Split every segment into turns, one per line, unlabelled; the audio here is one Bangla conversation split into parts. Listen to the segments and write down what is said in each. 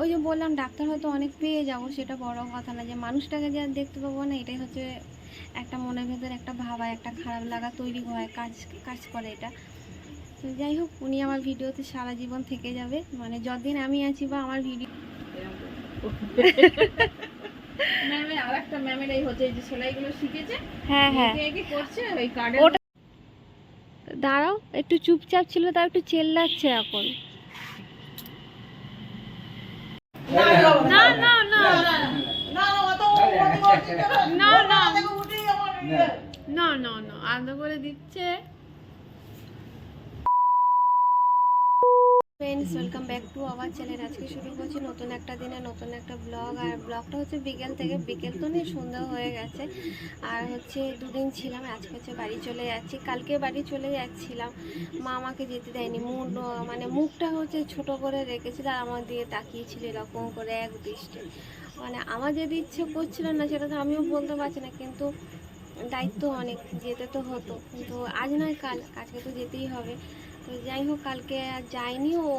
ওই যে বললাম ডাক্তার হয়তো অনেক পেয়ে যাব সেটা বড় কথা না। যে মানুষটাকে যে আর দেখতে পাবো না এটাই হচ্ছে একটা মনের ভেতর একটা ভাবা একটা খারাপ লাগা তৈরি হয় কাজ কাজ করে এটা। তো যাই হোক উনি আমার ভিডিওতে সারা জীবন থেকে যাবে। মানে যতদিন আমি আছি বা আমার ভিডিও
ম্যামের আর ম্যামের এই হচ্ছে যে সেলাইগুলো শিখেছে।
হ্যাঁ হ্যাঁ।
করছে? ওই
দাঁড়াও একটু চুপচাপ ছিল তাও একটু চেল্লাচ্ছে এখন। না না না। না না না। না না আলাদা করে দিচ্ছে? Friends welcome back to our channel আজকে শুরু করছি নতুন একটা দিনে নতুন একটা ব্লগ আর ব্লগটা হচ্ছে বিকেল থেকে বিকেল তো নেই সন্ধ্যা হয়ে গেছে। আর হচ্ছে দুদিন ছিলাম আজকে হচ্ছে বাড়ি চলে যাচ্ছি। কালকে বাড়ি চলে যাচ্ছিলাম। মা আমাকে যেতে দেয়নি। মুখ মানে মুখটা হচ্ছে ছোট করে রেখেছিল আর আমার দিয়ে তাকিয়েছিল এরকম করে এক দৃষ্টি। মানে আমার যেতে ইচ্ছে করছিল না সেটা তো আমিও বলতে পারছি না কিন্তু দায়িত্ব অনেক যেতে তো হতো। কিন্তু আজ নয় কাল আজকে তো যেতেই হবে। তো যাই হোক, কালকে আর যাইনি। ও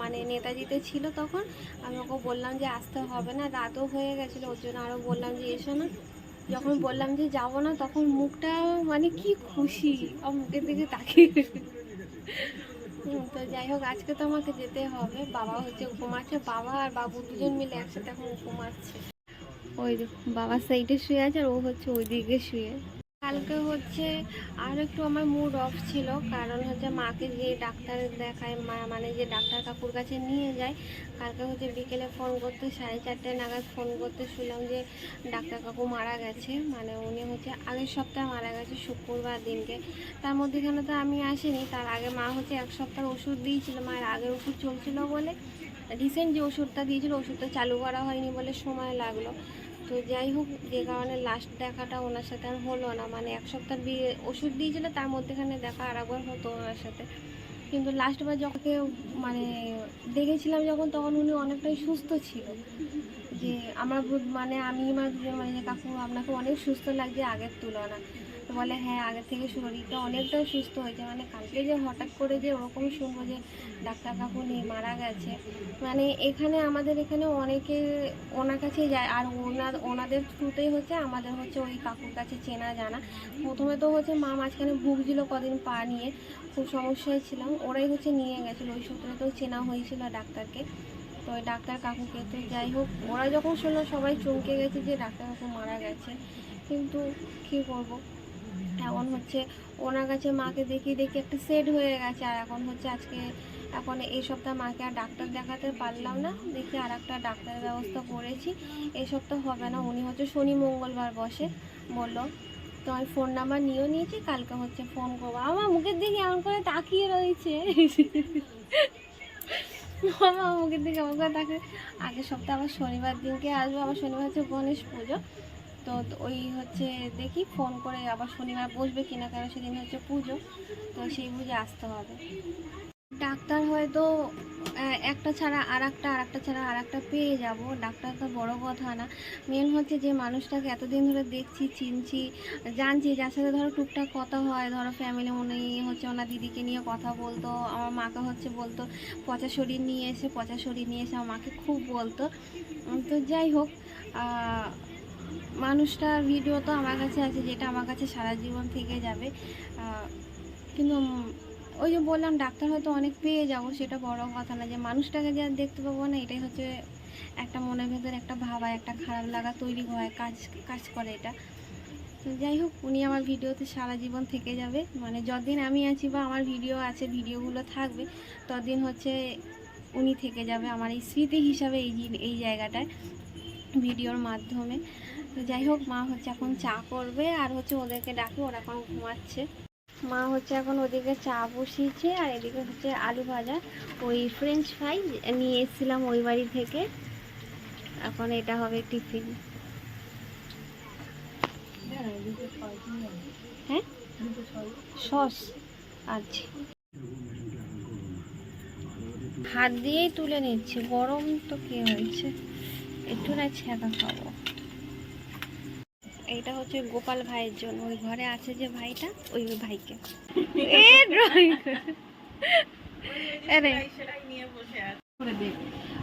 মানে নেতাজিতে ছিল তখন। আমি ওকে বললাম যে আসতে হবে না, রাতও হয়ে গেছিল। ওর জন্য আরও বললাম যে এসো না। যখন বললাম যে যাব না, তখন মুখটা মানে কি খুশি। মুখের দিকে তাকিয়ে তো যাই হোক, আজকে তো আমাকে যেতে হবে। বাবা হচ্ছে ঘুমাচ্ছে। বাবা আর বাবু দুজন মিলে একসাথে এখন ঘুমাচ্ছে। ওই যে বাবার সাইডে শুয়ে আছে আর ও হচ্ছে ওই দিকে শুয়ে। কালকে হচ্ছে আর একটু আমার মুড অফ ছিল, কারণ হচ্ছে মাকে যে ডাক্তার দেখায় মানে যে ডাক্তার কাকুর কাছে নিয়ে যায়, কালকে হচ্ছে বিকেলে ফোন করতে, সাড়ে চারটে নাগাদ ফোন করতে শুনলাম যে ডাক্তার কাকু মারা গেছে মানে উনি হচ্ছে আগের সপ্তাহে মারা গেছে, শুক্রবার দিনকে। তার মধ্যেখানে তো আমি আসিনি, তার আগে মা হচ্ছে এক সপ্তাহ ওষুধ দিয়েছিল, মায়ের আগের ওষুধ চলছিল বলে রিসেন্ট যে ওষুধটা দিয়েছিল, ওষুধটা চালু করা হয়নি বলে সময় লাগল। তো যাই হোক, যে কারণে লাস্ট দেখাটা ওনার সাথে আর হলো না। মানে এক সপ্তাহ বিয়ে ওষুধ দিয়েছিল, তার মধ্যেখানে দেখা আর একবার হতো ওনার সাথে। কিন্তু লাস্টবার যখন মানে দেখেছিলাম যখন, তখন উনি অনেকটাই সুস্থ ছিল। যে আমার মানে আমি আমার মানে কাকু, আপনাকে অনেক সুস্থ লাগছে আগের তুলনা বলে হ্যাঁ আগের থেকে শরীরটা অনেকটাই সুস্থ হয়েছে। মানে কালকে যে হঠাৎ করে যে ওরকম শুনব যে ডাক্তার কাকু নেই মারা গেছে মানে এখানে আমাদের এখানে অনেকে ওনার কাছে যায়। আর ওনার, ওনাদের থ্রুতেই হচ্ছে আমাদের হচ্ছে ওই কাকুর কাছে চেনা জানা। প্রথমে তো হচ্ছে মা মাঝখানে ভুগছিল কদিন পা নিয়ে, খুব সমস্যায় ছিলাম। ওরাই হচ্ছে নিয়ে গেছিল, ওই সূত্রে তো চেনা হয়েছিল ডাক্তারকে। তো ওই ডাক্তার কাকুকে, তো যাই হোক, ওরা যখন শুনলো সবাই চমকে গেছে যে ডাক্তার কাকু মারা গেছে। কিন্তু কী করব? এখন হচ্ছে ওনার কাছে মাকে দেখি দেখি একটা সেট হয়ে গেছে। আর এখন হচ্ছে আজকে এখন এই সপ্তাহ মাকে আর ডাক্তার দেখাতে পারলাম না। দেখি আর একটা ডাক্তারের ব্যবস্থা করেছি। এই সপ্তাহ হবে না, উনি হচ্ছে শনি মঙ্গলবার বসে। বলল তো আমি ফোন নাম্বার নিয়েও নিয়েছি, কালকে হচ্ছে ফোন করব। আমার মুখের দিকে এমন করে তাকিয়ে রয়েছে। আমার মুখের দিকে এমন করে তাকিয়ে আগের সপ্তাহে আবার শনিবার দিনকে আসব, আবার শনিবার হচ্ছে গণেশ পুজো। তো ওই হচ্ছে দেখি ফোন করে আবার শনিবার বসবে কিনা কারণ সেদিন হচ্ছে পুজো, তো সেই বুঝে আসতে হবে। ডাক্তার হয়তো একটা ছাড়া আর একটা আর একটা ছাড়া আর একটা পেয়ে যাব, ডাক্তার তো বড় কথা না। মেন হচ্ছে যে মানুষটাকে এতদিন ধরে দেখছি, চিনছি, জানছি, যার সাথে ধরো টুকটাক কথা হয়, ধরো ফ্যামিলি মনে হচ্ছে ওনার দিদিকে নিয়ে কথা বলতো, আমার মাকে হচ্ছে বলতো, পচা শরীর নিয়ে এসে, পচা শরীর নিয়ে এসে আমার মাকে খুব বলতো। তো যাই হোক মানুষটার ভিডিও তো আমার কাছে আছে, যেটা আমার কাছে সারা জীবন থেকে যাবে। কিন্তু ওই যে বললাম, ডাক্তার হয়তো অনেক পেয়ে যাব, সেটা বড় কথা না। যে মানুষটাকে যে দেখতে পাবো না, এটাই হচ্ছে একটা মনের ভেতর একটা ভাবা একটা খারাপ লাগা তৈরি হয়, কাজ কাজ করে এটা। তো যাই হোক, উনি আমার ভিডিওতে সারা জীবন থেকে যাবে। মানে যতদিন আমি আছি বা আমার ভিডিও আছে, ভিডিওগুলো থাকবে, ততদিন হচ্ছে উনি থেকে যাবে আমার এই স্মৃতি হিসাবে এই এই জায়গাটায়, ভিডিওর মাধ্যমে। তো যাই হোক, মা হচ্ছে এখন চা করবে আর হচ্ছে ওদেরকে ডাকে, ওরা এখন ঘুমাচ্ছে। মা হচ্ছে এখন ওদিকে চা বসিয়েছে আর এদিকে হচ্ছে আলু ভাজা। ওই ফ্রেঞ্চ ফ্রাই নিয়ে এসেছিলাম ওই বাড়ি থেকে। এখন এটা হবে টিফিন হ্যাঁ? সস। আচ্ছা। হাত দিয়েই তুলে নিচ্ছি, গরম তো কি হয়েছে? একটু না ছ্যাঁকা খাব। এটা হচ্ছে গোপাল ভাইয়ের জন্য। ওই ঘরে আছে যে ভাইটা ওই ভাইকে।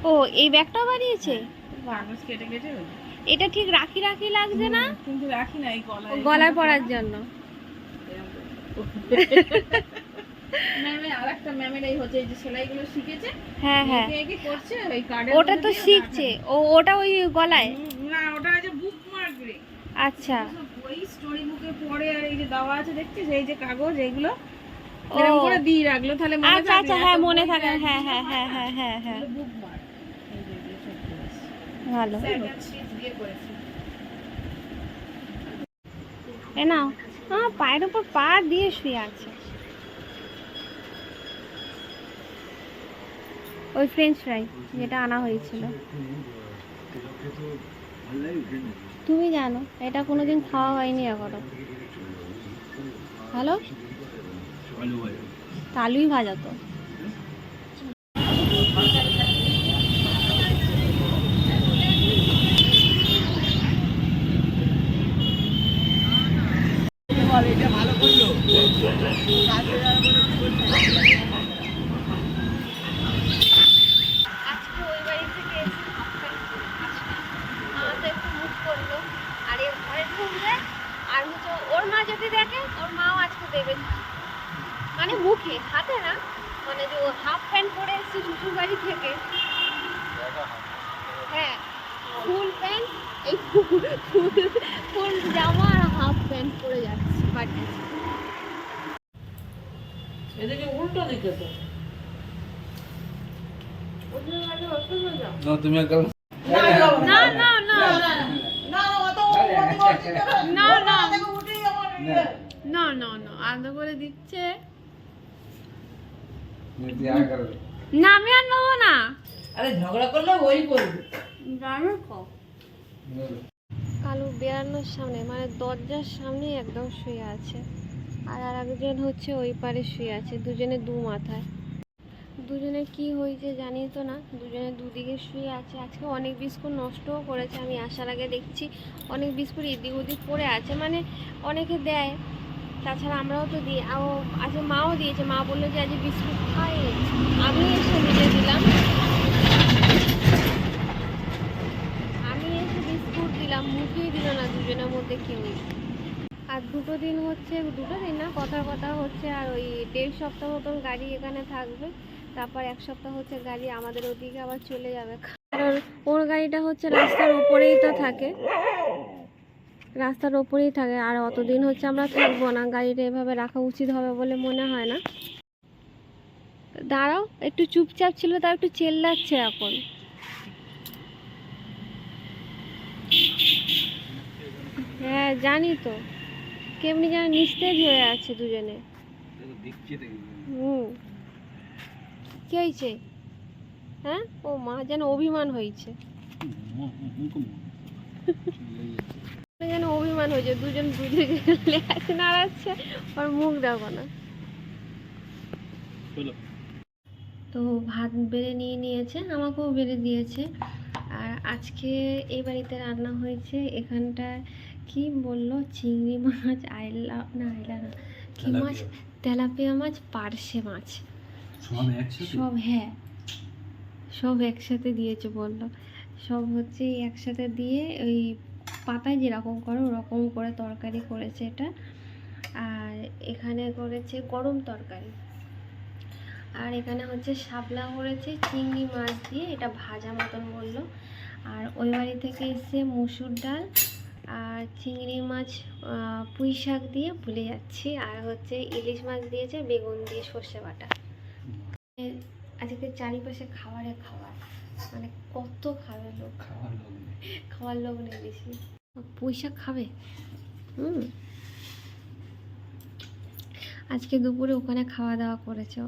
ও এই ব্যাগটাও বানিয়েছে? এটা ঠিক রাখি রাখি লাগছে না?
কিন্তু রাখি না গলায়।
পড়ার জন্য। হ্যাঁ, হ্যাঁ। ওটা তো শিখছে। ও ওটা ওই গলায়?
না ওটা
আচ্ছা।
ওই স্টোরি বুকে পড়ে আর এই যে দেওয়া আছে দেখছিস? এই যে কাগজ এইগুলো এরকম করে দিয়ে রাখল তাহলে মনে
আচ্ছা আচ্ছা হ্যাঁ মনে থাকে হ্যাঁ হ্যাঁ হ্যাঁ হ্যাঁ হ্যাঁ হ্যাঁ।
বুক এই যে সব করেছে।
ভালো। এ নাও। হ্যাঁ পায়ের উপর পা দিয়ে শুয়ে আছে। ওই ফ্রেঞ্চ ফ্রাই যেটা আনা হয়েছিল। তুমি জানো এটা কোনোদিন খাওয়া হয়নি এখনও। হ্যালো? আলুই ভাজা তো। আজকে ওই বাড়ি থেকে এসে মা তো একটু মুখ করল আর এর ঘরে ঢুকবে আর হচ্ছে ওর মা যদি দেখে ওর মাও আজকে দেবে মানে মুখে হাতে না মানে যে হাফ প্যান্ট পরে এসেছে শ্বশুর বাড়ি থেকে হ্যাঁ ফুল প্যান্ট এই ফুল ফুল ফুল জামা আর হাফ প্যান্ট পরে যাচ্ছে বাড়ি
এদিকে উল্টো দিকে তো
No, তুমি একদম
না না না না না না না না আলাদা করে দিচ্ছে
নীতি আয় করো
না আমি আর নেব না
আরে ঝগড়া করলে ওই করবে
জানো তো কালু বেড়ানোর সামনে মানে দরজার সামনে একদম শুয়ে আছে আর আর একজন হচ্ছে ওই পারে শুয়ে আছে দুজনে দু মাথায় দুজনে কি হয়েছে জানি তো না দুজনে দুদিকে শুয়ে আছে আজকে অনেক বিস্কুট নষ্টও করেছে আমি আসার আগে দেখছি অনেক বিস্কুট এদিক ওদিক পড়ে আছে মানে অনেকে দেয় তাছাড়া আমরাও তো দিই ও আজকে মাও দিয়েছে, মা বলল যে আজ বিস্কুট খাই। আমি এসে নিজে দিলাম। আমি এসে বিস্কুট দিলাম, মুখেই দিল না দুজনের মধ্যে কেউই আর দুটো দিন হচ্ছে, দুটো দিন না কথার কথা হচ্ছে, আর ওই দেড় সপ্তাহ মতন গাড়ি এখানে থাকবে। তারপর এক সপ্তাহ হচ্ছে গাড়ি আমাদের ওদিকে আবার চলে যাবে। কারণ ওর গাড়িটা হচ্ছে রাস্তার ওপরেই তো থাকে। রাস্তার ওপরেই থাকে। আর অতদিন হচ্ছে আমরা থাকব না। গাড়িটা এভাবে রাখা উচিত হবে বলে মনে হয় না। দাঁড়াও, একটু চুপচাপ ছিল তার একটু চেল্লাচ্ছে এখন। হ্যাঁ জানি তো। কেমনি যেন নিস্তেজ হয়ে আছে দুজনে। হুম। কি হয়েছে? হ্যাঁ? ও মা, যেন অভিমান হয়েছে। অভিমান হয়েছে দুজন দুদিকে আছে নাড়াচ্ছে আর মুখ দেখো না। তো ভাত বেড়ে নিয়ে নিয়েছে আমাকেও বেড়ে দিয়েছে। আর আজকে এই বাড়িতে রান্না হয়েছে এখানটায় কি বলল? চিংড়ি মাছ আইলা না আইলা না কি মাছ? তেলাপিয়া মাছ পার্শে মাছ।
সব
হ্যাঁ। সব একসাথে দিয়েছে বলল। সব হচ্ছে একসাথে দিয়ে ওই পাতায় যেরকম করে, ওরকম করে তরকারি করেছে এটা। আর এখানে করেছে গরম তরকারি। আর এখানে হচ্ছে শাপলা করেছে, চিংড়ি মাছ দিয়ে, এটা ভাজা মতন বলল। আর ওই বাড়ি থেকে এসে মুসুর ডাল আর চিংড়ি মাছ পুঁই শাক দিয়ে ভুলে যাচ্ছি। আর হচ্ছে ইলিশ মাছ দিয়েছে, বেগুন দিয়ে সর্ষে বাটা। আজকে চারিপাশে খাবারে খাবার। মানে কত খাবে লোক।
লোক।
খাওয়ার লোক নেই বেশি। শাক খাবে? হুম। আজকে দুপুরে ওখানে খাওয়া দাওয়া করেছে।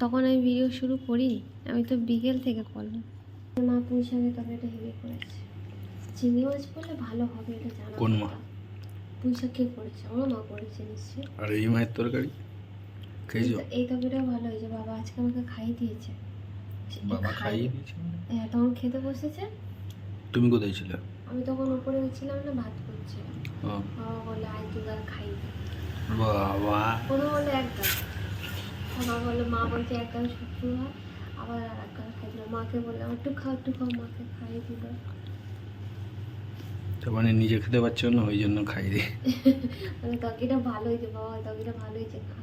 তখন আমি ভিডিও শুরু করি আমি তো বিকেল থেকে করলাম মা পুঁই শাকের তরকারিটা হেভি করেছে। চিংড়ি মাছ করলে ভালো হবে এটা জানা
কোন মা?
কথা। পুঁই শাক কে করেছে? আমার মা করেছে নিশ্চয়ই।
আর এই মায়ের তরকারি? খেয়েছো?
এই- এই তরকারিটা ভালো হয়েছে। বাবা আজকে আমাকে খাইয়ে দিয়েছে।
বাবা খাইয়ে দিয়েছে।
হ্যাঁ তখন খেতে বসেছে।
তুমি কোথায় ছিলে?
আমি তখন উপরে ছিলাম না ভাত করছিলাম। বাবা বলল আয় তুই আর খাই
বাবা।
কোনো বলল একদম মা বলল মা বলছে এক গাল শুক্তো হয়। আবার আর এক গাল খাই দিল মাকে বললাম একটু খাও একটু খাও। মাকে খাইয়ে দিল।
তার মানে নিজে খেতে পারছ না ওই জন্য খাই দিই
মানে তরকারিটা ভালো হয়েছে বাবা তরকারিটা ভালো হয়েছে খা